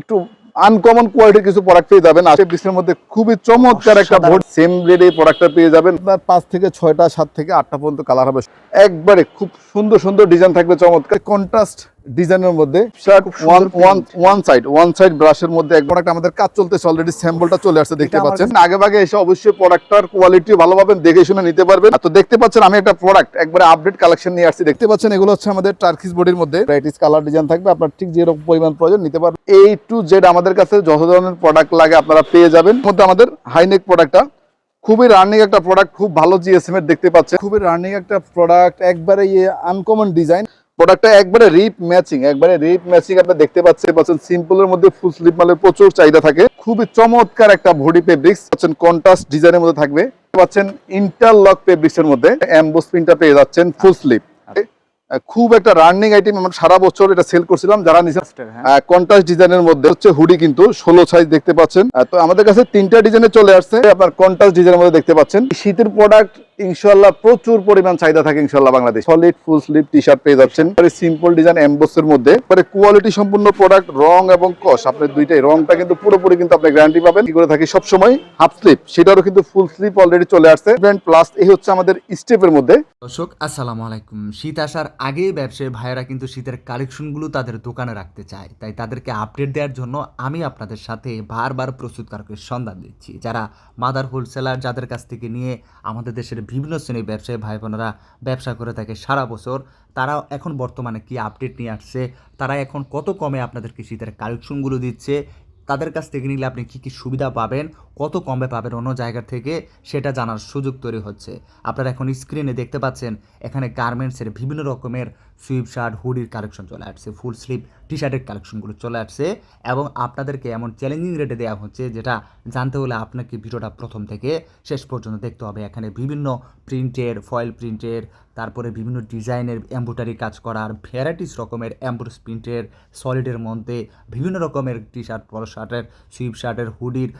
একটু আনকমন কোয়ালিটির কিছু প্রোডাক্ট পেয়ে যাবেন। আশে ডিসের মধ্যে খুবই চমৎকার একটা ভোট। সেম রেডে প্রোডাক্টটা পেয়ে যাবেন। আপনার পাঁচ থেকে ছয়টা সাত থেকে আটটা পর্যন্ত কালার হবে। একবারে খুব সুন্দর সুন্দর ডিজাইন থাকবে চমৎকার। কন্ট্রাস্ট ডিজাইনের মধ্যে one one one side one side ব্রাশের মধ্যে এক প্রোডাক্ট আমাদের কাজ চলতেছে অলরেডি স্যাম্পলটা চলে আসছে দেখতে পাচ্ছেন। আগে ভাগে এসে অবশ্যই প্রোডাক্টটার কোয়ালিটি ভালো পাবেন দেখে শুনে নিতে পারবেন। তো দেখতে পাচ্ছেন আমি একটা প্রোডাক্ট একবারে আপডেট কালেকশন নিয়ে আসছি। দেখতে পাচ্ছেন এগুলো হচ্ছে আমাদের টার্কিস বডির মধ্যে ভ্যারাইটিস কালার ডিজাইন থাকবে আপনার ঠিক যেরকম পরিমাণ প্রয়োজন নিতে পারবেন। এই টু জেড আমাদের কাছে যত ধরনের প্রোডাক্ট লাগে আপনারা পেয়ে যাবেন। মধ্যে আমাদের হাইনেক প্রোডাক্টটা খুবই রানিং একটা প্রোডাক্ট খুব ভালো জিএসএম এর দেখতে পাচ্ছেন। খুবই রানিং একটা প্রোডাক্ট একবারে ইয়ে আনকমন ডিজাইন প্রোডাক্টটা একবারে রিপ ম্যাচিং একবারে রিপ ম্যাচিং আপনি দেখতে পাচ্ছেন পাচ্ছেন সিম্পলের মধ্যে ফুল স্লিপ মালের প্রচুর চাহিদা থাকে। খুবই চমৎকার একটা ভডি ফেব্রিক্স পাচ্ছেন কন্ট্রাস্ট ডিজাইনের মধ্যে থাকবে। পাচ্ছেন ইন্টারলক ফেব্রিক্স এর মধ্যে এমবোস প্রিন্টটা পেয়ে যাচ্ছেন ফুল স্লিপ খুব একটা রানিং আইটেম আমরা সারা বছর এটা সেল করছিলাম যারা নিচে কন্ট্রাস্ট ডিজাইনের মধ্যে হচ্ছে হুডি কিন্তু ষোলো সাইজ দেখতে পাচ্ছেন। তো আমাদের কাছে তিনটা ডিজাইনে চলে আসছে আপনার কন্ট্রাস্ট ডিজাইনের মধ্যে দেখতে পাচ্ছেন। শীতের প্রোডাক্ট ইনশাল্লাহ প্রচুর পরিমাণ চাহিদা থাকে ইনশাল্লাহ Bangladesh. Solid full sleeve T shirt পেয়ে যাচ্ছেন। সিম্পল ডিজাইন এমবোসের মধ্যে। পরে কোয়ালিটি সম্পূর্ণ প্রোডাক্ট রং এবং কস। আপনার দুইটাই রংটা কিন্তু পুরোপুরি কিন্তু আপনি গ্যারান্টি পাবেন। কি করে থাকি? সবসময় হাফ স্লিপ সেটারও কিন্তু ফুল স্লিপ অলরেডি চলে আসছে। প্লাস এই হচ্ছে আমাদের স্টেপের মধ্যে। দর্শক, আসসালামু আলাইকুম। শীত আসার আগেই ব্যবসায়ী ভাইয়েরা কিন্তু শীতের কালেকশনগুলো তাদের দোকানে রাখতে চায়। তাই তাদেরকে আপডেট দেওয়ার জন্য আমি আপনাদের সাথে বারবার প্রস্তুতকারকের সন্ধান দিচ্ছি। যারা মাদার হোলসেলার যাদের কাছ থেকে নিয়ে আমাদের দেশের বিভিন্ন শ্রেণির ব্যবসায়ী ভাই বোনেরা ব্যবসা করে থাকে সারা বছর। তারা এখন বর্তমানে কি আপডেট নিয়ে আসছে? তারা এখন কত কমে আপনাদেরকে শীতের কালেকশনগুলো দিচ্ছে? তাদের কাছ থেকে নিলে আপনি কী কী সুবিধা পাবেন? কত কমে পাবেন অন্য জায়গা থেকে সেটা জানার সুযোগ তৈরি হচ্ছে। আপনারা এখন স্ক্রিনে দেখতে পাচ্ছেন, এখানে গার্মেন্টসের বিভিন্ন রকমের সুইপ শার্ট হুডির কালেকশন চলে আসছে ফুল স্লিভ টি শার্টের কালেকশনগুলো চলে আসছে এবং আপনাদেরকে এমন চ্যালেঞ্জিং রেটে দেওয়া হচ্ছে যেটা জানতে হলে আপনাকে ভিডিওটা প্রথম থেকে শেষ পর্যন্ত দেখতে হবে। এখানে বিভিন্ন প্রিন্টের ফয়েল প্রিন্টের তারপরে বিভিন্ন ডিজাইনের এম্ব্রয়ডারি কাজ করার ভ্যারাইটিস রকমের এম্ব্রোস প্রিন্টের সলিডের মধ্যে বিভিন্ন রকমের টি শার্ট পলো শার্টের সুইপ শার্টের হুডির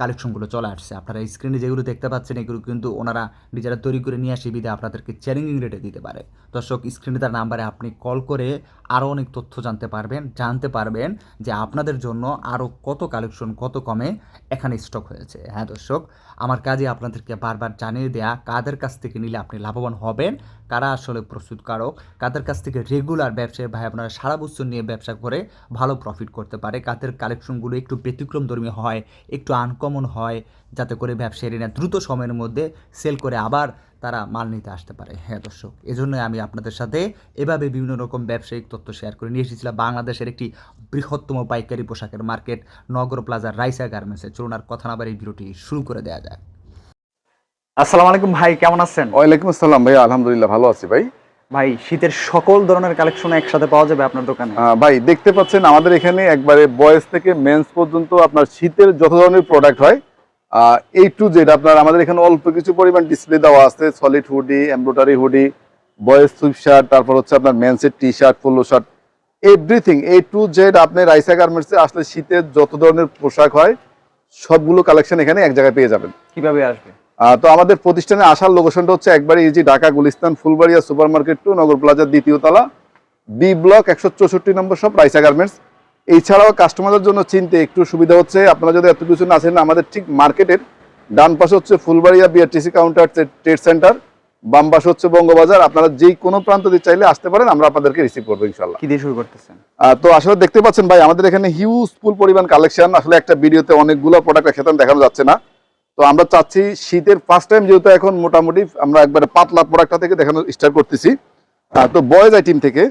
কালেকশনগুলো চলে আসছে। আপনারা স্ক্রিনে যেগুলো দেখতে পাচ্ছেন, এগুলো কিন্তু ওনারা নিজেরা তৈরি করে নিয়ে আসে বিধে আপনাদেরকে চ্যালেঞ্জিং রেটে দিতে পারে। দর্শক স্ক্রিনে তার নাম্বারে আপনি কল করে আরও অনেক তথ্য জানতে পারবেন জানতে পারবেন যে আপনাদের জন্য আরও কত কালেকশন, কত কমে এখানে স্টক হয়েছে। হ্যাঁ দর্শক, আমার কাজে আপনাদেরকে বারবার জানিয়ে দেয়া, কাদের কাছ থেকে নিলে আপনি লাভবান হবেন কারা আসলে প্রস্তুতকারক? কাদের কাছ থেকে রেগুলার ব্যবসায়ী ভাই আপনারা সারা বছর নিয়ে ব্যবসা করে ভালো প্রফিট করতে পারে? কাদের কালেকশনগুলো একটু ব্যতিক্রমধর্মী হয়, একটু আনকমন হয়, যাতে করে ব্যবসায়ীরা দ্রুত সময়ের মধ্যে সেল করে আবার তারা মাল নিতে আসতে পারে? হ্যাঁ দর্শক, এজন্যই আমি আপনাদের সাথে এভাবে বিভিন্ন রকম ব্যবসায়িক তথ্য শেয়ার করে নিয়ে এসেছিলাম। বাংলাদেশের একটি বৃহত্তম পাইকারি পোশাকের মার্কেট নগর প্লাজার রাইসা গার্মেন্টসে চলুন আর কথা না বাড়ি এই ভিডিওটি শুরু করে দেওয়া যায় আসসালামু আলাইকুম ভাই কেমন আছেন? ওয়ালাইকুম আসসালাম ভাই আলহামদুলিল্লাহ ভালো আছি ভাই। ভাই শীতের সকল ধরনের কালেকশন একসাথে পাওয়া যাবে আপনার দোকানে? ভাই দেখতে পাচ্ছেন আমাদের এখানে একবারে বয়েজ থেকে মেন্স পর্যন্ত আপনার শীতের যত ধরনের প্রোডাক্ট হয় এই টু জেড আপনার আমাদের এখানে অল্প কিছু পরিমাণ ডিসপ্লে দেওয়া আছে solid hoodie embroidery hoodie boys sweatshirt তারপর হচ্ছে আপনার মেন্সের T shirt polo shirt everything A to Z আপনি রাইসা গার্মেন্টসে আসলে শীতের যত ধরনের পোশাক হয় সবগুলো কালেকশন এখানে এক জায়গায় পেয়ে যাবেন। কীভাবে আসবে? তো আমাদের প্রতিষ্ঠানে আসার লোকেশনটা হচ্ছে একবারে easy Dhaka Gulistan Fulbaria super market two Nagar প্লাজার দ্বিতীয় তলা বি ব্লক একশো চৌষট্টি নম্বর সব রাইসা গার্মেন্টস এছাড়াও কাস্টমারদের জন্য চিনতে একটু সুবিধা হচ্ছে আপনারা যদি এত কিছু না আছেন আমাদের ঠিক মার্কেটের ডান পাশে হচ্ছে Fulbaria BRTC counter trade centre বাম পাশে হচ্ছে বঙ্গবাজার। আপনারা যেই কোনো প্রান্ত দিয়ে চাইলে আসতে পারেন আমরা আপনাদেরকে রিসিভ করব ইনশাল্লাহ কি দিয়ে শুরু করতেছেন? তো আসলে দেখতে পাচ্ছেন ভাই আমাদের এখানে হিউজ ফুল পরিমাণ কালেকশন আসলে একটা ভিডিওতে অনেকগুলো প্রোডাক্ট একসাথে দেখানো যাচ্ছে না। তো আমরা চাচ্ছি শীতের ফার্স্ট টাইম যেহেতু এখন মোটামুটি আমরা একবারে পাতলা প্রোডাক্টটা থেকে দেখানো স্টার্ট করতেছি। তো বয়েজ আইটিম থেকে।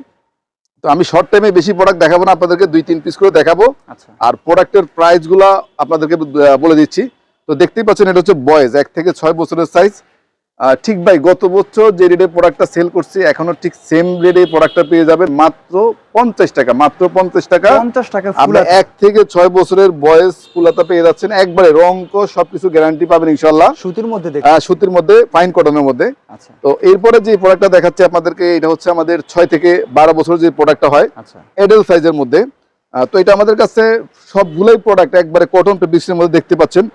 তো আমি শর্ট টাইমে বেশি প্রোডাক্ট দেখাবো না আপনাদেরকে দুই তিন পিস করে দেখাবো। আচ্ছা। আর প্রোডাক্টের প্রাইসগুলা আপনাদেরকে বলে দিচ্ছি। তো দেখতেই পাচ্ছেন এটা হচ্ছে বয়েজ এক থেকে ছয় বছরের সাইজ ঠিক ভাই গত বছর যে রেটে প্রোডাক্টটা সেল করছি এখনও ঠিক সেম রেটে প্রোডাক্টটা পেয়ে যাবেন মাত্র পঞ্চাশ টাকা মাত্র পঞ্চাশ টাকা। পঞ্চাশ টাকা আপনি এক থেকে ছয় বছরের বয়স ফুলাতা পেয়ে যাচ্ছেন। একবারে রং কো সবকিছু গ্যারান্টি পাবেন ইনশাল্লাহ সুতির মধ্যে সুতির মধ্যে ফাইন কটনের মধ্যে। আচ্ছা। তো এরপরে যে প্রোডাক্টটা দেখাচ্ছে আপনাদেরকে এটা হচ্ছে আমাদের ছয় থেকে বারো বছর যে প্রোডাক্টটা হয় আচ্ছা। এডেল সাইজের মধ্যে। তো এটা আমাদের কাছে সবগুলোই প্রোডাক্ট একবারে কটন ফেব্রিক্সের মধ্যে দেখতে পাচ্ছেন।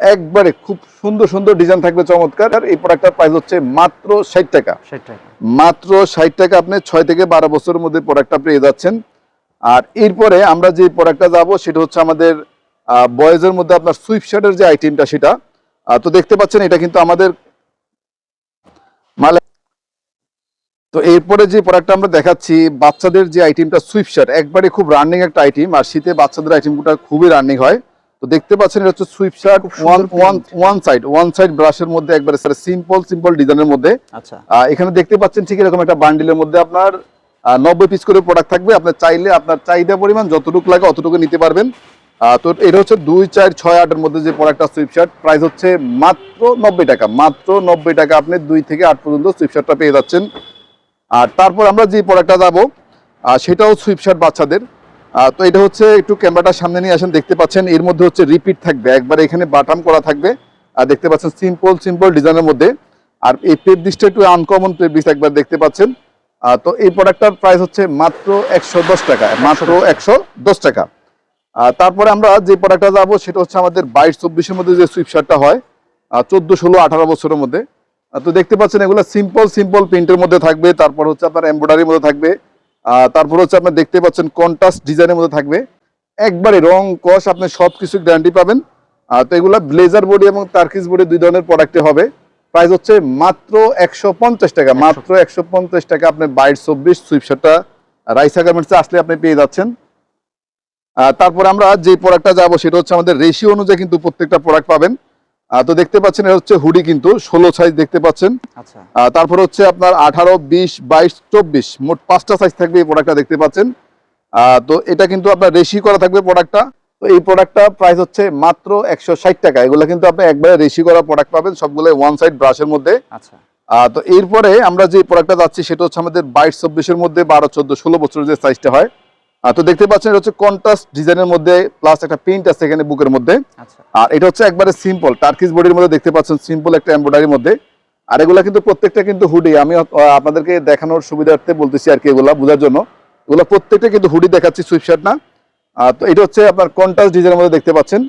একবারে খুব সুন্দর সুন্দর ডিজাইন থাকবে চমৎকার। আর এই প্রোডাক্টটার প্রাইস হচ্ছে মাত্র ষাট টাকা। মাত্র ষাট টাকা আপনি ছয় থেকে বারো বছরের মধ্যে প্রোডাক্টটা পেয়ে যাচ্ছেন। আর এরপরে আমরা যে প্রোডাক্টটা যাব সেটা হচ্ছে আমাদের বয়েজের মধ্যে আপনার সুইপ শার্টের যে আইটেমটা সেটা। তো দেখতে পাচ্ছেন এটা কিন্তু আমাদের মালে তো এরপরে যে প্রোডাক্টটা আমরা দেখাচ্ছি বাচ্চাদের যে আইটেমটা সুইপ শার্ট একবারে খুব রানিং একটা আইটেম আর শীতে বাচ্চাদের আইটেমগুলো খুবই রানিং হয়। তো দেখতে পাচ্ছেন এটা হচ্ছে sweatshirt one one one side one side ব্রাশের মধ্যে একবারে স্যার সিম্পল সিম্পল ডিজাইনের মধ্যে। আচ্ছা। এখানে দেখতে পাচ্ছেন ঠিক এরকম একটা বান্ডিলের মধ্যে আপনার নব্বই পিস করে প্রোডাক্ট থাকবে। আপনার চাইলে আপনার চাহিদা পরিমাণ যতটুকু লাগে অতটুকু নিতে পারবেন। তো এটা হচ্ছে দুই চার ছয় আটের মধ্যে যে প্রোডাক্টটা সুইপশার্ট প্রাইস হচ্ছে মাত্র নব্বই টাকা। মাত্র নব্বই টাকা আপনি দুই থেকে আট পর্যন্ত সুইপশার্টটা পেয়ে যাচ্ছেন। আর তারপর আমরা যে প্রোডাক্টটা যাব সেটাও সুইপশার্ট বাচ্চাদের। আহ, তো এটা হচ্ছে একটু ক্যামেরাটার সামনে নিয়ে আসেন দেখতে পাচ্ছেন এর মধ্যে হচ্ছে রিপিট থাকবে একবার এখানে বাটাম করা থাকবে আর দেখতে পাচ্ছেন সিম্পল সিম্পল ডিজাইনের মধ্যে আর এই পেপ ডিসটা একটু আনকমন পেপ ডিস একবার দেখতে পাচ্ছেন তো এই প্রোডাক্টটার প্রাইস হচ্ছে মাত্র একশো দশ টাকা মাত্র একশো দশ টাকা। তারপরে আমরা যে প্রোডাক্টটা যাব সেটা হচ্ছে আমাদের বাইশ চব্বিশের মধ্যে যে সুইপ শার্টটা হয় চোদ্দ ষোলো আঠারো বছরের মধ্যে। তো দেখতে পাচ্ছেন এগুলো সিম্পল সিম্পল প্রিন্টের মধ্যে থাকবে তারপর হচ্ছে আপনার এমব্রয়ডারির মধ্যে থাকবে তারপর হচ্ছে আপনার দেখতে পাচ্ছেন কন্ট্রাস্ট ডিজাইনের মধ্যে থাকবে। একবারে রং কস আপনি সব কিছু গ্যারান্টি পাবেন তো এগুলো ব্লেজার বডি এবং তার্কিস বডি দুই ধরনের প্রোডাক্টে হবে। প্রাইস হচ্ছে মাত্র একশো পঞ্চাশ টাকা মাত্র একশো পঞ্চাশ টাকা আপনি বাইশ চব্বিশ সুইপশারটা রাইসা গার্মেন্টসে আসলে আপনি পেয়ে যাচ্ছেন। তারপর আমরা যে প্রোডাক্টটা যাব সেটা হচ্ছে আমাদের রেশিও অনুযায়ী কিন্তু প্রত্যেকটা প্রোডাক্ট পাবেন। তো দেখতে পাচ্ছেন এটা হচ্ছে হুডি কিন্তু ষোলো সাইজ দেখতে পাচ্ছেন। আচ্ছা। তারপর হচ্ছে আপনার আঠারো বিশ বাইশ চব্বিশ মোট পাঁচটা সাইজ থাকবে এই প্রোডাক্টটা দেখতে পাচ্ছেন। তো এটা কিন্তু আপনার রেশি করা থাকবে প্রোডাক্টটা তো এই প্রোডাক্টটা প্রাইস হচ্ছে মাত্র একশো ষাট টাকা। এগুলো কিন্তু আপনি একবারে রেশি করা প্রোডাক্ট পাবেন সবগুলো ওয়ান সাইড ব্রাশের মধ্যে। আচ্ছা। তো এরপরে আমরা যে প্রোডাক্টটা যাচ্ছি সেটা হচ্ছে আমাদের বাইশ চব্বিশের মধ্যে বারো চোদ্দ ষোলো বছরের যে সাইজটা হয়। তো দেখতে পাচ্ছেন এটা হচ্ছে কন্ট্রাস্ট ডিজাইনের মধ্যে প্লাস একটা প্রিন্ট আছে এখানে বুকের মধ্যে। আচ্ছা। আর এটা হচ্ছে একবারে সিম্পল টার্কিস বডির মধ্যে দেখতে পাচ্ছেন সিম্পল একটা এমব্রয়ডারির মধ্যে। আর এগুলা কিন্তু প্রত্যেকটা কিন্তু হুডি আমি আপনাদেরকে দেখানোর সুবিধার্থে বলতেছি আর কি এগুলা বোঝার জন্য। এগুলো প্রত্যেকটা কিন্তু হুডি দেখাচ্ছি সুইপশার্ট না। তো এটা হচ্ছে আপনার কন্ট্রাস্ট ডিজাইনের মধ্যে দেখতে পাচ্ছেন।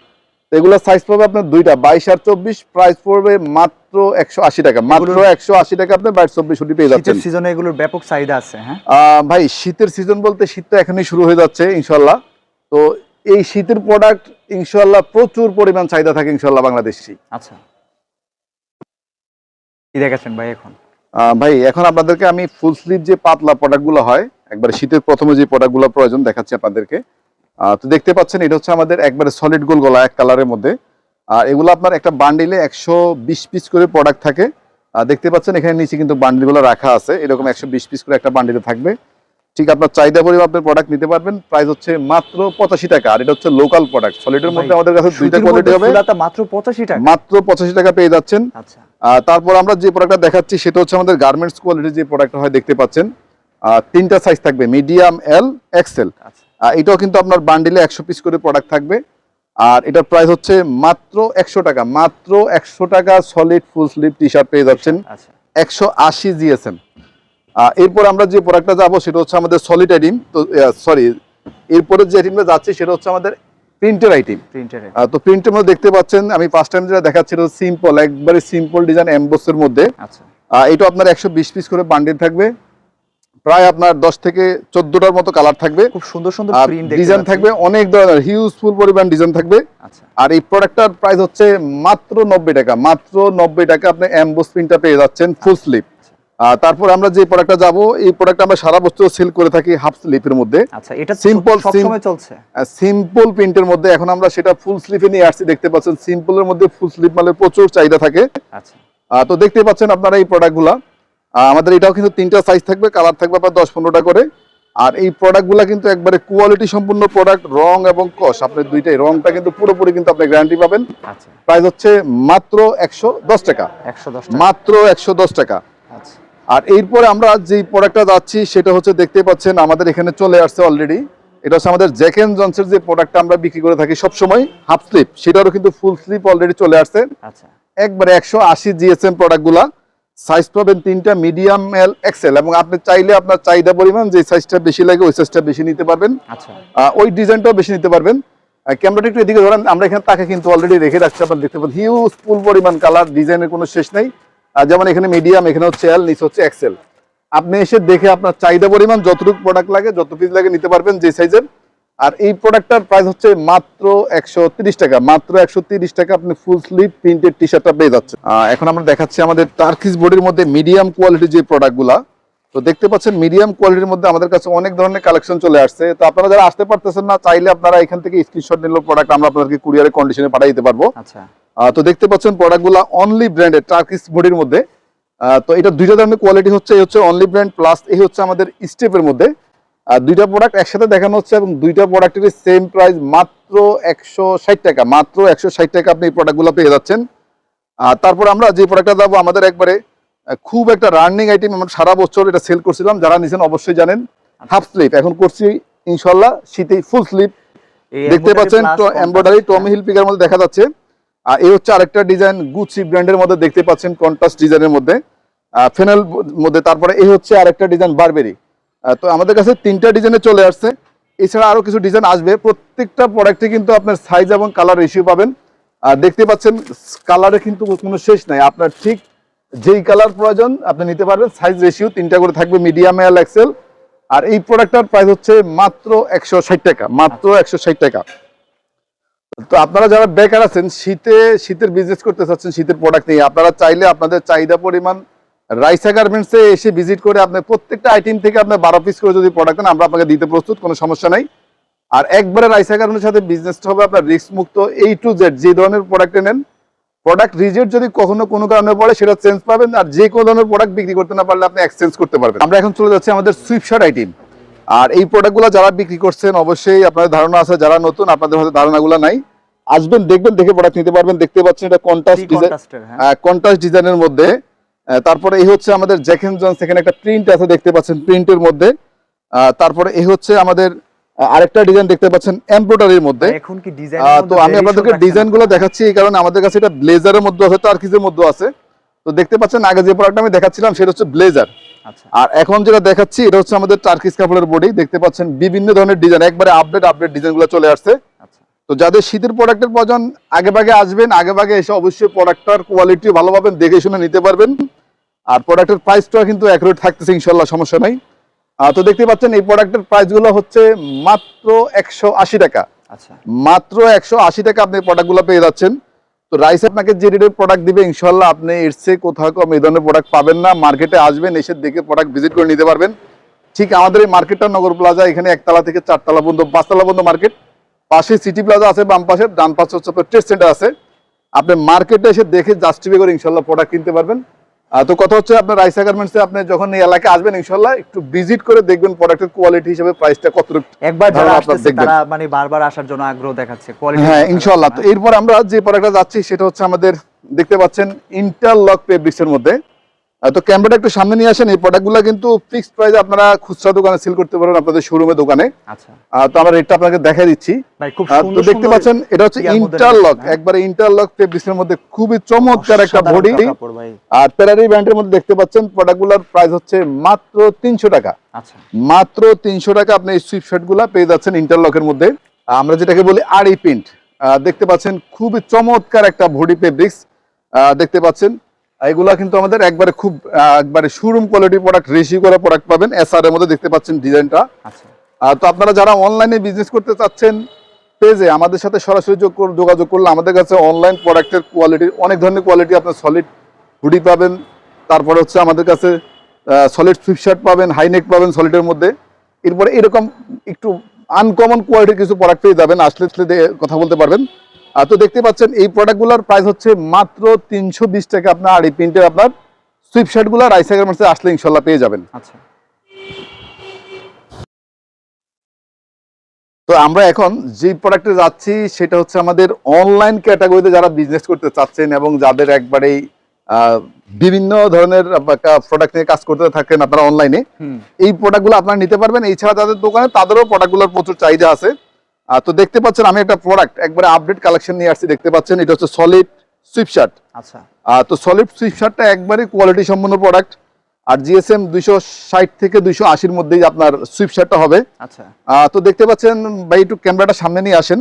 তো সাইজ পাবে আপনার দুইটা বাইশ আর চব্বিশ প্রাইস পড়বে মাত্র একশো আশি টাকা মাত্র একশো আশি টাকা আপনি বাইশ চব্বিশ পেয়ে যাচ্ছেন। সিজনে এগুলোর ব্যাপক চাহিদা আছে হ্যাঁ? ভাই শীতের সিজন বলতে শীত তো এখনই শুরু হয়ে যাচ্ছে ইনশাল্লাহ তো এই শীতের প্রোডাক্ট ইনশাল্লাহ প্রচুর পরিমাণ চাহিদা থাকে ইনশাল্লাহ বাংলাদেশি আচ্ছা। কি দেখাচ্ছেন ভাই এখন? ভাই এখন আপনাদেরকে আমি ফুল স্লিভ যে পাতলা প্রোডাক্টগুলো হয় একবার শীতের প্রথমে যে প্রোডাক্টগুলো প্রয়োজন দেখাচ্ছি আপনাদেরকে। তো দেখতে পাচ্ছেন এটা হচ্ছে আমাদের একবারে সলিড গোল গলা এক কালারের মধ্যে। আর এগুলো আপনার একটা বান্ডিলে একশো বিশ পিস করে প্রোডাক্ট থাকে। দেখতে পাচ্ছেন এখানে নিচে কিন্তু বান্ডিলগুলো রাখা আছে। এরকম একশো বিশ পিস করে একটা বান্ডিলে থাকবে। ঠিক আপনার চাহিদা পরিমাণ আপনি প্রোডাক্ট নিতে পারবেন। প্রাইস হচ্ছে মাত্র পঁচাশি টাকা আর এটা হচ্ছে লোকাল প্রোডাক্ট সলিডের মধ্যে আমাদের কাছে দুইটা কোয়ালিটি হবে। মাত্র পঁচাশি টাকা। মাত্র পঁচাশি টাকা পেয়ে যাচ্ছেন। আচ্ছা। তারপর আমরা যে প্রোডাক্টটা দেখাচ্ছি সেটা হচ্ছে আমাদের গার্মেন্টস কোয়ালিটির যে প্রোডাক্ট হয় দেখতে পাচ্ছেন। তিনটা সাইজ থাকবে মিডিয়াম এল এক্সেল এটাও কিন্তু আপনার বান্ডিলে একশো পিস করে প্রোডাক্ট থাকবে। আর এটার প্রাইস হচ্ছে মাত্র একশো টাকা মাত্র একশো টাকা solid full sleeve T shirt পেয়ে যাচ্ছেন আচ্ছা। একশো আশি জিএসএম এরপর আমরা যে প্রোডাক্টটা যাব সেটা হচ্ছে আমাদের সলিড আইটিম তো সরি এরপরে যে আইটেমটা যাচ্ছে সেটা হচ্ছে আমাদের প্রিন্টের আইটেম তো প্রিন্টের মধ্যে দেখতে পাচ্ছেন আমি ফার্স্ট টাইম যেটা দেখাচ্ছি সিম্পল একবারে সিম্পল ডিজাইন এমবোসের মধ্যে। আচ্ছা। এটা আপনার একশো বিশ পিস করে বান্ডিল থাকবে। প্রায় আপনার দশ থেকে চোদ্দটার মতো কালার থাকবে। খুব সুন্দর সুন্দর ডিজাইন থাকবে অনেক ধরনের হিউজফুল পরিমাণ ডিজাইন থাকবে। আচ্ছা। আর এই প্রোডাক্টটার প্রাইস হচ্ছে মাত্র নব্বই টাকা মাত্র নব্বই টাকা আপনি এমবোস প্রিন্টটা পেয়ে যাচ্ছেন ফুল স্লিপ তারপর আমরা যে প্রোডাক্টটা যাব এই প্রোডাক্ট আমরা সারা বছর সেল করে থাকি হাফ স্লিপের মধ্যে। আচ্ছা এটা চলছে। সিম্পল প্রিন্টের মধ্যে এখন আমরা সেটা ফুল স্লিপে নিয়ে আসছি দেখতে পাচ্ছেন সিম্পলের মধ্যে ফুল স্লিপ মালের প্রচুর চাহিদা থাকে। আচ্ছা। তো দেখতে পাচ্ছেন আপনারা এই প্রোডাক্টগুলা আহ, আমাদের এটাও কিন্তু তিনটা সাইজ থাকবে কালার থাকবে আপনার দশ পনেরোটা করে। আর এই প্রোডাক্টগুলা কিন্তু একবারে কোয়ালিটি সম্পূর্ণ প্রোডাক্ট রং এবং কস আপনার দুইটাই। রংটা কিন্তু পুরোপুরি কিন্তু আপনি গ্যারান্টি পাবেন। আচ্ছা। প্রাইস হচ্ছে মাত্র একশো দশ টাকা। মাত্র একশো দশ টাকা। আচ্ছা। আর এরপরে আমরা যে প্রোডাক্টটা যাচ্ছি সেটা হচ্ছে দেখতে পাচ্ছেন আমাদের এখানে চলে আসছে অলরেডি এটা হচ্ছে আমাদের জ্যাকেন জনসের যে প্রোডাক্টটা আমরা বিক্রি করে থাকি সবসময় হাফ স্লিপ সেটারও কিন্তু ফুল স্লিপ অলরেডি চলে আসছে। আচ্ছা। একবারে একশো আশি জিএসএম প্রোডাক্টগুলা সাইজ পাবেন তিনটা মিডিয়াম এল এক্সেল এবং আপনি চাইলে আপনার চাহিদা পরিমাণ যে সাইজটা বেশি লাগে ওই সাইজটা বেশি নিতে পারবেন। আচ্ছা। ওই ডিজাইনটাও বেশি নিতে পারবেন। ক্যামেরাটা একটু এদিকে ধরেন আমরা এখানে তাকে কিন্তু অলরেডি রেখে রাখছি আপনার দেখতে পাবেন হিউজ ফুল পরিমাণ কালার ডিজাইনের কোনো শেষ নেই। যেমন এখানে মিডিয়াম এখানে হচ্ছে এল নিচে হচ্ছে এক্সেল আপনি এসে দেখে আপনার চাহিদা পরিমাণ যতটুকু প্রোডাক্ট লাগে যত পিস লাগে নিতে পারবেন যে সাইজের আর এই প্রোডাক্টটার প্রাইস হচ্ছে মাত্র একশো তিরিশ টাকা। মাত্র একশো তিরিশ টাকা আপনি ফুল স্লিভ প্রিন্টেড টি শার্টটা পেয়ে যাচ্ছে এখন আমরা দেখাচ্ছি আমাদের টার্কিস বডির মধ্যে মিডিয়াম কোয়ালিটির যে প্রোডাক্টগুলা তো দেখতে পাচ্ছেন মিডিয়াম কোয়ালিটির মধ্যে আমাদের কাছে অনেক ধরনের কালেকশন চলে আসছে। তো আপনারা যারা আসতে পারতেছেন না চাইলে আপনারা এখান থেকে স্ক্রিনশট নিলেও প্রোডাক্ট আমরা আপনাদেরকে কুরিয়ারের কন্ডিশনে পাঠিয়ে দিতে পারব। আচ্ছা। তো দেখতে পাচ্ছেন প্রোডাক্টগুলো অনলি ব্র্যান্ডের টার্কিস বডির মধ্যে। তো এটা দুইটা ধরনের কোয়ালিটি হচ্ছে এই হচ্ছে অনলি ব্র্যান্ড প্লাস এই হচ্ছে আমাদের স্টেপের মধ্যে। আর দুইটা প্রোডাক্ট একসাথে দেখানো হচ্ছে এবং দুইটা প্রোডাক্টের সেম প্রাইস মাত্র একশো ষাট টাকা মাত্র একশো ষাট টাকা আপনি এই প্রোডাক্টগুলো পেয়ে যাচ্ছেন। আর তারপর আমরা যে প্রোডাক্টটা দেবো আমাদের একবারে খুব একটা রানিং আইটেম আমরা সারা বছর এটা সেল করছিলাম। যারা নিছেন অবশ্যই জানেন হাফ স্লিপ এখন করছি ইনশাল্লাহ শীতে ফুল স্লিপ দেখতে পাচ্ছেন এমব্রয়ডারি টমি। হিল পিকার মধ্যে দেখা যাচ্ছে। আর এই হচ্ছে আরেকটা ডিজাইন গুচি ব্র্যান্ডের মধ্যে দেখতে পাচ্ছেন কন্ট্রাস্ট ডিজাইনের মধ্যে। ফেনাল মধ্যে তারপরে এই হচ্ছে আরেকটা ডিজাইন বারবেরি তো আমাদের কাছে তিনটা ডিজাইনে চলে আসছে। এছাড়া আরও কিছু ডিজাইন আসবে। প্রত্যেকটা প্রোডাক্টে কিন্তু আপনার সাইজ এবং কালার রেশিও পাবেন। আর দেখতে পাচ্ছেন কালারে কিন্তু কোনো শেষ নাই। আপনার ঠিক যেই কালার প্রয়োজন, আপনি নিতে পারবেন। সাইজ রেশিও তিনটা করে থাকবে মিডিয়াম এল এক্সেল আর এই প্রোডাক্টটার প্রাইস হচ্ছে মাত্র একশো ষাট টাকা, মাত্র একশো ষাট টাকা। তো আপনারা যারা বেকার আছেন, শীতে, শীতের বিজনেস করতে চাচ্ছেন, শীতের প্রোডাক্ট নিয়ে, আপনারা চাইলে আপনাদের চাহিদা পরিমাণ রাইসা গার্মেন্টসে এসে ভিজিট করে আপনি প্রত্যেকটা আইটেম থেকে আপনার বারো পিস করে যদি প্রোডাক্ট আমরা আপনাকে দিতে প্রস্তুত কোনো সমস্যা নাই। আর একবারে রাইসা গার্মেন্টের সাথে বিজনেসটা হবে আপনার রিস্ক মুক্ত এই টু জেড যে ধরনের প্রোডাক্ট নেন প্রোডাক্ট রিজেক্ট যদি কখনো কোনো কারণে পড়ে সেটা চেঞ্জ পাবেন আর যে কোনো ধরনের প্রোডাক্ট বিক্রি করতে না পারলে আপনি এক্সচেঞ্জ করতে পারবেন। আমরা এখন চলে যাচ্ছি আমাদের সুইপশার্ট আইটেম আর এই প্রোডাক্টগুলো যারা বিক্রি করছেন অবশ্যই আপনাদের ধারণা আছে যারা নতুন আপনাদের হয়তো ধারণাগুলো নাই। আসবেন দেখবেন দেখে প্রোডাক্ট নিতে পারবেন দেখতে পাচ্ছেন এটা কন্টাস্ট ডিজাইন হ্যাঁ। কন্ট্রাস্ট ডিজাইনের মধ্যে। তারপরে এই হচ্ছে আমাদের জ্যাকেন জন্স এখানে একটা প্রিন্ট আছে দেখতে পাচ্ছেন প্রিন্টের মধ্যে। তারপরে এই হচ্ছে আমাদের আরেকটা ডিজাইন দেখতে পাচ্ছেন এমব্রয়ডারির মধ্যে। এখন কি ডিজাইন তো আমি আপনাদেরকে ডিজাইনগুলো দেখাচ্ছি এই কারণে আমাদের কাছে এটা ব্লেজারের মধ্যে আছে টার্কিজের মধ্যে আছে। তো দেখতে পাচ্ছেন আগে যে প্রোডাক্ট আমি দেখাচ্ছিলাম সেটা হচ্ছে ব্লেজার আচ্ছা। আর এখন যেটা দেখাচ্ছি এটা হচ্ছে আমাদের টার্কিস কাপড়ের বডি দেখতে পাচ্ছেন বিভিন্ন ধরনের ডিজাইন একবারে আপডেট আপডেট ডিজাইনগুলো চলে আসছে। আচ্ছা। তো যাদের শীতের প্রোডাক্টের প্রয়োজন আগে ভাগে আসবেন আগে ভাগে এসে অবশ্যই প্রোডাক্টটার কোয়ালিটি ভালো পাবেন দেখে শুনে নিতে পারবেন। আর প্রোডাক্টের প্রাইসটা কিন্তু অ্যাকুরেট থাকতেছে ইনশাল্লাহ সমস্যা নাই। তো দেখতে পাচ্ছেন এই প্রোডাক্টের প্রাইসগুলো হচ্ছে মাত্র একশো আশি টাকা। আচ্ছা। মাত্র একশো আশি টাকা আপনি প্রোডাক্টগুলো পেয়ে যাচ্ছেন। তো রাইস আপনাকে যে রেটের প্রোডাক্ট দিবে ইনশাল্লাহ আপনি এর চেয়ে কোথাও কম এই ধরনের প্রোডাক্ট পাবেন না। মার্কেটে আসবেন এসে দেখে প্রোডাক্ট ভিজিট করে নিতে পারবেন। ঠিক আমাদের এই মার্কেটটা নগর প্লাজা এখানে একতলা থেকে চারতলা পর্যন্ত পাঁচতলা পর্যন্ত মার্কেট পাশে সিটি প্লাজা আছে বাম পাশে ডান পাশে হচ্ছে ট্রেড সেন্টার আছে। আপনি মার্কেটে এসে দেখে জাস্টিফাই করে ইনশাল্লাহ প্রোডাক্ট কিনতে পারবেন। তো কথা হচ্ছে আপনার রাইসা গার্মেন্টসে আপনি যখন এই এলাকায় আসবেন ইনশাল্লাহ একটু ভিজিট করে দেখবেন প্রোডাক্টের কোয়ালিটি হিসেবে প্রাইসটা কতটুকু একবার যারা দেখবেন। তারা মানে বারবার আসার জন্য আগ্রহ দেখাচ্ছে কোয়ালিটি হ্যাঁ ইনশাল্লাহ। তো এরপর আমরা যে প্রোডাক্টটা যাচ্ছি সেটা হচ্ছে আমাদের দেখতে পাচ্ছেন ইন্টারলক ফেব্রিক্সের মধ্যে। তো ক্যামেরাটা একটু সামনে নিয়ে আসেন এই প্রোডাক্টগুলো কিন্তু ফিক্সড প্রাইস আপনারা খুচরা দোকানে সেল করতে পারবেন আপনাদের শোরুমে দোকানে। আচ্ছা। তো আমরা রেটটা আপনাকে দেখাই দিচ্ছি। ভাই খুব আহ, তো দেখতে পাচ্ছেন এটা হচ্ছে ইন্টারলক হ্যাঁ। একবারে ইন্টারলক ফেব্রিক্সের মধ্যে খুবই চমৎকার একটা বডি আর প্যারারি ব্র্যান্ডের মধ্যে দেখতে পাচ্ছেন প্রোডাক্টগুলোর প্রাইস হচ্ছে মাত্র তিনশো টাকা। আচ্ছা। মাত্র তিনশো টাকা আপনি এই সুইপ শার্টগুলা পেয়ে যাচ্ছেন ইন্টারলকের মধ্যে। আমরা যেটাকে বলি আড়ি প্রিন্ট দেখতে পাচ্ছেন খুবই চমৎকার একটা বডি ফেব্রিক্স দেখতে পাচ্ছেন এগুলা কিন্তু আমাদের একবারে খুব একবারে শোরুম কোয়ালিটি প্রোডাক্ট রেশি করা প্রোডাক্ট পাবেন। এসআর এর মধ্যে দেখতে পাচ্ছেন ডিজাইনটা। আচ্ছা। তো আপনারা যারা অনলাইনে বিজনেস করতে চাচ্ছেন পেজে আমাদের সাথে সরাসরি যোগাযোগ করলে আমাদের কাছে অনলাইন প্রোডাক্টের কোয়ালিটি অনেক ধরনের কোয়ালিটি আপনার সলিড হুডি পাবেন। তারপরে হচ্ছে আমাদের কাছে সলিড ফ্লিপশার্ট পাবেন হাইনেক পাবেন সলিডের মধ্যে। এরপরে এরকম একটু আনকমন কোয়ালিটির কিছু প্রোডাক্ট পেয়ে যাবেন। আসলে কথা বলতে পারবেন। তো দেখতে পাচ্ছেন এই প্রোডাক্টগুলোর প্রাইস হচ্ছে মাত্র তিনশো বিশ টাকা। আপনার আর এই প্রিন্টের আপনার সুইপশার্টগুলো রাইসা গার্মেন্টসে আসলে ইনশাল্লাহ পেয়ে যাবেন। আচ্ছা। তো আমরা এখন যে প্রোডাক্টে যাচ্ছি সেটা হচ্ছে আমাদের অনলাইন ক্যাটাগরিতে যারা বিজনেস করতে চাচ্ছেন এবং যাদের একবারেই আহ, বিভিন্ন ধরনের প্রোডাক্ট নিয়ে কাজ করতে থাকেন আপনারা অনলাইনে এই প্রোডাক্টগুলো আপনারা নিতে পারবেন। এছাড়া যাদের দোকানে তাদেরও প্রোডাক্টগুলোর প্রচুর চাহিদা আছে। তো দেখতে পাচ্ছেন আমি একটা প্রোডাক্ট একবারে আপডেট কালেকশন নিয়ে আসছি দেখতে পাচ্ছেন এটা হচ্ছে সলিড সুইপশার্ট আচ্ছা। তো সলিড সুইপশার্টটা একবারে কোয়ালিটি সম্পন্ন প্রোডাক্ট আর জিএসএম দুইশো ষাট থেকে দুইশো আশির মধ্যেই আপনার সুইপশার্টটা হবে। আচ্ছা। তো দেখতে পাচ্ছেন ভাই একটু ক্যামেরাটা সামনে নিয়ে আসেন।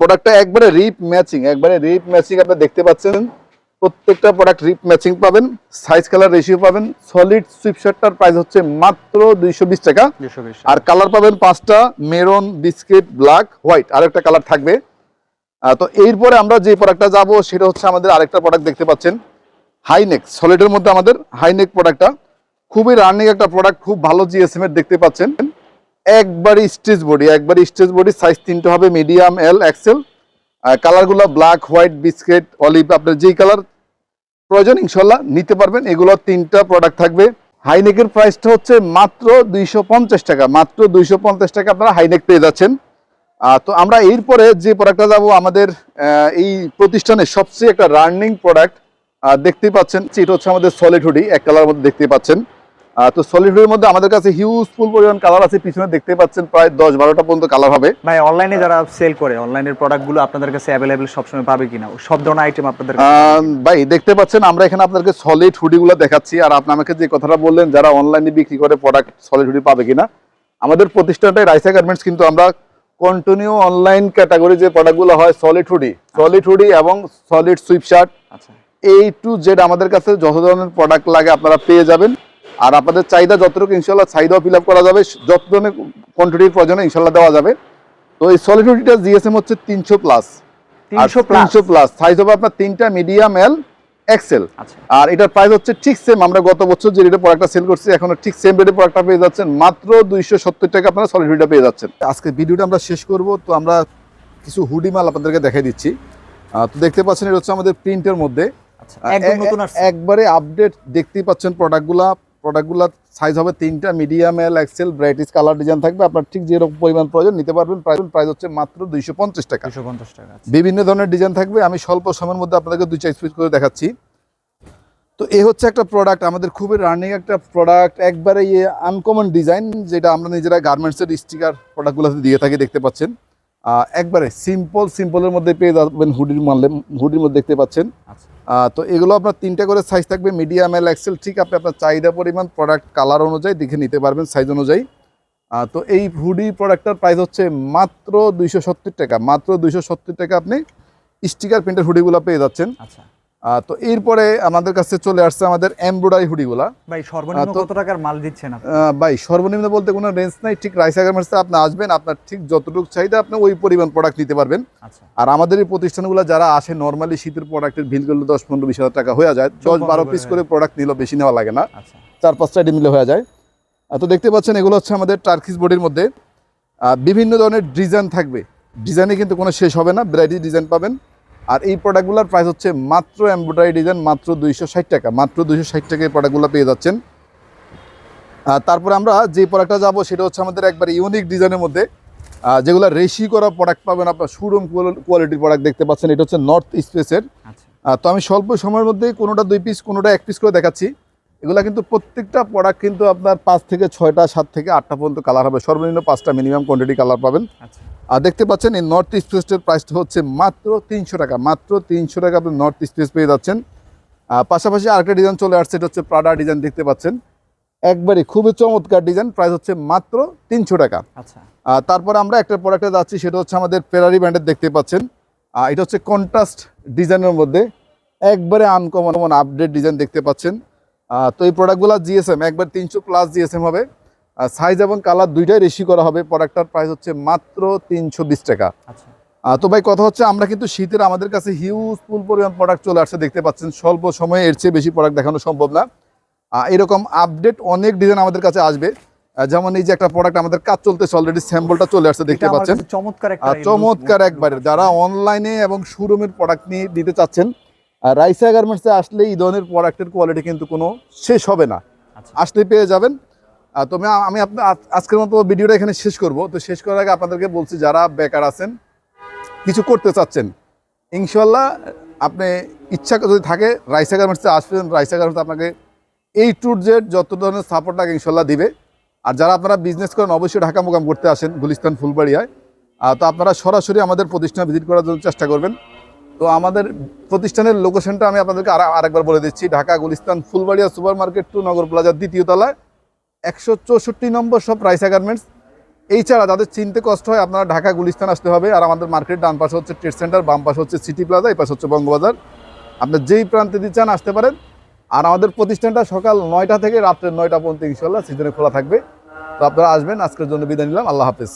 প্রোডাক্টটা একবারে রিপ ম্যাচিং একবারে রিপ ম্যাচিং আপনি দেখতে পাচ্ছেন। প্রত্যেকটা প্রোডাক্ট রিপ ম্যাচিং পাবেন সাইজ কালার রেশিও পাবেন সলিড সুইপ শার্টটার প্রাইস হচ্ছে মাত্র দুইশো বিশ টাকা। আর কালার পাবেন পাঁচটা মেরন বিস্কিট ব্ল্যাক হোয়াইট আর একটা কালার থাকবে তো এরপরে আমরা যে প্রোডাক্টটা যাব সেটা হচ্ছে আমাদের আরেকটা প্রোডাক্ট দেখতে পাচ্ছেন হাইনেক সলিডের মধ্যে আমাদের হাইনেক প্রোডাক্টটা খুবই রানিং একটা প্রোডাক্ট খুব ভালো জিএসএম এর দেখতে পাচ্ছেন। একবারই স্টেজ বডি একবারই স্টেজ বডি সাইজ তিনটে হবে মিডিয়াম এল এক্সেল কালারগুলো ব্ল্যাক হোয়াইট বিস্কিট অলিভ আপনার যেই কালার প্রয়োজন, ইনশাল্লাহ নিতে পারবেন। এগুলো তিনটা প্রোডাক্ট থাকবে। হাইনেকের প্রাইসটা হচ্ছে মাত্র দুইশো পঞ্চাশ টাকা। মাত্র দুইশো পঞ্চাশ টাকা আপনারা হাইনেক পেয়ে যাচ্ছেন। তো আমরা এরপরে যে প্রোডাক্টটা যাব, আমাদের এই প্রতিষ্ঠানের সবচেয়ে একটা রানিং প্রোডাক্ট দেখতে পাচ্ছেন, এটা হচ্ছে আমাদের সলিড হুডি এক কালার মধ্যে দেখতে পাচ্ছেন। তো সলিড হুডির মধ্যে আমাদের কাছে হিউজফুল পরিমাণ কালার আছে। পিছনে দেখতে পাচ্ছেন প্রায় দশ বারোটা পর্যন্ত কালার হবে। ভাই অনলাইনে যারা সেল করে অনলাইনের প্রোডাক্টগুলো আপনাদের কাছে অ্যাভেলেবেল সবসময় পাবে কিনা? সব ধরনের আইটেম আপনাদের ভাই দেখতে পাচ্ছেন আমরা এখানে আপনাদেরকে সলিড হুডিগুলো দেখাচ্ছি। আর আপনি আমাকে যে কথাটা বললেন যারা অনলাইনে বিক্রি করে প্রোডাক্ট সলিড হুডি পাবে কিনা আমাদের প্রতিষ্ঠানটাই রাইসা গার্মেন্টস কিন্তু আমরা কন্টিনিউ অনলাইন ক্যাটাগরি যে প্রোডাক্টগুলো হয় সলিড হুডি সলিড হুডি এবং solid sweat shirt A to Z আমাদের কাছে যত ধরনের প্রোডাক্ট লাগে আপনারা পেয়ে যাবেন। আর আপনাদের চাহিদা যতটুকু ইনশাল্লাহ চাহিদাও ফিল আপ করা যাবে যত ধরনের কোয়ান্টিটির প্রয়োজনে ইনশাল্লাহ দেওয়া যাবে। তো এই সলিড হুডিটা জিএসএম হচ্ছে তিনশো প্লাস তিনশো প্লাস তিনশো প্লাস সাইজ হবে আপনার তিনটা মিডিয়াম এল এক্সেল আর এটার প্রাইস হচ্ছে ঠিক সেম আমরা গত বছর যে রেটে প্রোডাক্টটা সেল করছি এখন ঠিক সেম রেটে প্রোডাক্টটা পেয়ে যাচ্ছেন। মাত্র দুইশো সত্তর টাকা আপনারা সলিড হুডিটা পেয়ে যাচ্ছেন। আজকে ভিডিওটা আমরা শেষ করব তো আমরা কিছু হুডি মাল আপনাদেরকে দেখাই দিচ্ছি। তো দেখতে পাচ্ছেন এটা হচ্ছে আমাদের প্রিন্টের মধ্যে। আচ্ছা একবারে আপডেট দেখতেই পাচ্ছেন প্রোডাক্টগুলা প্রোডাক্টগুলা সাইজ হবে তিনটা মিডিয়াম এল এক্সেল ব্রাইটিস কালার ডিজাইন থাকবে। আপনার ঠিক যেরকম পরিমাণ প্রয়োজন নিতে পারবেন। প্রাইস প্রাইস হচ্ছে মাত্র দুইশো পঞ্চাশ টাকা। দুশো পঞ্চাশ টাকা আচ্ছা। বিভিন্ন ধরনের ডিজাইন থাকবে। আমি স্বল্প সময়ের মধ্যে আপনাদেরকে দুই চার পিস করে দেখাচ্ছি। তো এই হচ্ছে একটা প্রোডাক্ট আমাদের খুবই রানিং একটা প্রোডাক্ট একবারে ইয়ে আনকমন ডিজাইন যেটা আমরা নিজেরা গার্মেন্টসের স্টিকার প্রোডাক্টগুলোতে দিয়ে থাকি দেখতে পাচ্ছেন। একবারে সিম্পল সিম্পলের মধ্যে পেয়ে যাবেন হুডির মানলে হুডির মধ্যে দেখতে পাচ্ছেন। আচ্ছা। তো এগুলো আপনার তিনটা করে সাইজ থাকবে মিডিয়াম এল এক্সেল ঠিক আপনি আপনার চাহিদা পরিমাণ প্রোডাক্ট কালার অনুযায়ী দেখে নিতে পারবেন সাইজ অনুযায়ী। তো এই হুডি প্রোডাক্টটার প্রাইস হচ্ছে মাত্র দুইশো সত্তর টাকা মাত্র দুইশো সত্তর টাকা আপনি স্টিকার প্রিন্টের হুডিগুলো পেয়ে যাচ্ছেন। আচ্ছা। তো এরপরে আমাদের কাছে চলে আসছে আমাদের এমব্রয়ডারি হুডিগুলা। ভাই সর্বনিম্ন কত টাকার মাল দিচ্ছেন আপনি? ভাই সর্বনিম্ন বলতে কোনো রেঞ্জ নাই। ঠিক রাইস গার্মেন্টসে আপনি আসবেন আপনার ঠিক যতটুকু চাহিদা আপনি ওই পরিমাণ প্রোডাক্ট নিতে পারবেন। আচ্ছা। আর আমাদের এই প্রতিষ্ঠানগুলো যারা আসে নর্মালি শীতের প্রোডাক্টের ভিল করলে দশ পনেরো বিশ হাজার টাকা হয়ে যায়। দশ বারো পিস করে প্রোডাক্ট নিলেও বেশি নেওয়া লাগে না। আচ্ছা। চার পাঁচটা আইটেম মিলে হয়ে যায়। তো দেখতে পাচ্ছেন এগুলো হচ্ছে আমাদের টার্কিস বডির মধ্যে। বিভিন্ন ধরনের ডিজাইন থাকবে। ডিজাইনে কিন্তু কোনো শেষ হবে না। ভ্যারাইটি ডিজাইন পাবেন। আর এই প্রোডাক্টগুলোর প্রাইস হচ্ছে মাত্র এমব্রয়ডারি ডিজাইন মাত্র দুইশো ষাট টাকা। মাত্র দুইশো ষাট টাকা এই প্রোডাক্টগুলো পেয়ে যাচ্ছেন। তারপরে আমরা যে প্রোডাক্টটা যাব সেটা হচ্ছে আমাদের একবার ইউনিক ডিজাইনের মধ্যে। যেগুলো রেশি করা প্রোডাক্ট পাবেন আপনার সুরম কোয়ালিটির প্রোডাক্ট দেখতে পাচ্ছেন। এটা হচ্ছে নর্থ স্পেসের আচ্ছা। তো আমি স্বল্প সময়ের মধ্যে কোনোটা দুই পিস কোনোটা এক পিস করে দেখাচ্ছি। এগুলা কিন্তু প্রত্যেকটা প্রোডাক্ট কিন্তু আপনার পাঁচ থেকে ছয়টা সাত থেকে আটটা পর্যন্ত কালার হবে। সর্বনিম্ন পাঁচটা মিনিমাম কোয়ান্টিটি কালার পাবেন। আচ্ছা। আর দেখতে পাচ্ছেন এই নর্থ স্পেসের প্রাইসটা হচ্ছে মাত্র তিনশো টাকা। মাত্র তিনশো টাকা আপনি নর্থ ইস্ট স্পেস পেয়ে যাচ্ছেন। পাশাপাশি আরেকটা ডিজাইন চলে আসছে এটা হচ্ছে প্রাডা ডিজাইন দেখতে পাচ্ছেন। একবারে খুবই চমৎকার ডিজাইন প্রাইস হচ্ছে মাত্র তিনশো টাকা। আচ্ছা। তারপরে আমরা একটা প্রোডাক্টে যাচ্ছি সেটা হচ্ছে আমাদের ফেরারি ব্র্যান্ডের দেখতে পাচ্ছেন। এটা হচ্ছে কন্ট্রাস্ট ডিজাইনের মধ্যে। একবারে আনকমন আপডেট ডিজাইন দেখতে পাচ্ছেন। তো এই প্রোডাক্টগুলো জিএসএম একবার তিনশো প্লাস জিএসএম হবে। সাইজ এবং কালার দুইটাই রেশি করা হবে। প্রোডাক্টটার প্রাইস হচ্ছে মাত্র তিনশো বিশ টাকা। আচ্ছা। তো ভাই কথা হচ্ছে আমরা কিন্তু শীতের আমাদের কাছে হিউজফুল পরিমাণ প্রোডাক্ট চলে আসছে দেখতে পাচ্ছেন। স্বল্প সময়ে এর চেয়ে বেশি প্রোডাক্ট দেখানো সম্ভব না। এরকম আপডেট অনেক ডিজাইন আমাদের কাছে আসবে। যেমন এই যে একটা প্রোডাক্ট আমাদের কাজ চলতেছে অলরেডি স্যাম্পলটা চলে আসছে দেখতে পাচ্ছেন। চমৎকার চমৎকার একবারে। যারা অনলাইনে এবং শোরুমের প্রোডাক্ট নিয়ে দিতে চাচ্ছেন আর রাইসা গার্মেন্টসে আসলে এই ধরনের প্রোডাক্টের কোয়ালিটি কিন্তু কোনো শেষ হবে না। আচ্ছা। আসলে পেয়ে যাবেন। তবে আমি আপনার আজ- আজকের মতো ভিডিওটা এখানে শেষ করব। তো শেষ করার আগে আপনাদেরকে বলছি যারা বেকার আছেন কিছু করতে চাচ্ছেন ইনশাল্লাহ আপনি ইচ্ছা যদি থাকে রাইসা গার্মেন্টসে আসবেন। রাইসা গার্মেন্টস আপনাকে এই ট্যুর জেড যত ধরনের সাপোর্ট লাগে ইনশাল্লাহ দিবে। আর যারা আপনারা বিজনেস করেন অবশ্যই ঢাকা মোকাম করতে আসেন গুলিস্তান ফুলবাড়িয়ায়। তো আপনারা সরাসরি আমাদের প্রতিষ্ঠানে ভিজিট করার জন্য চেষ্টা করবেন। তো আমাদের প্রতিষ্ঠানের লোকেশনটা আমি আপনাদেরকে আর আরেকবার বলে দিচ্ছি। Dhaka, Gulistan, Fulbaria super market two Nagar প্লাজার দ্বিতীয় তলায়। একশো চৌষট্টি নম্বর সব রাইসা গার্মেন্টস এই ছাড়া যাদের চিনতে কষ্ট হয়, আপনারা ঢাকা, গুলিস্তান আসতে হবে। আর আমাদের মার্কেট ডান পাশে হচ্ছে ট্রেড সেন্টার বাম পাশে হচ্ছে সিটি প্লাজা এই পাশে হচ্ছে বঙ্গবাজার। আপনি যেই প্রান্তে দিয়ে চান, আসতে পারেন। আর আমাদের প্রতিষ্ঠানটা সকাল নয়টা থেকে রাত্রে নয়টা পর্যন্ত ইনশাল্লাহ সিজনে খোলা থাকবে। তো আপনারা আসবেন, আজকের জন্য বিদায় নিলাম। আল্লাহ হাফেজ।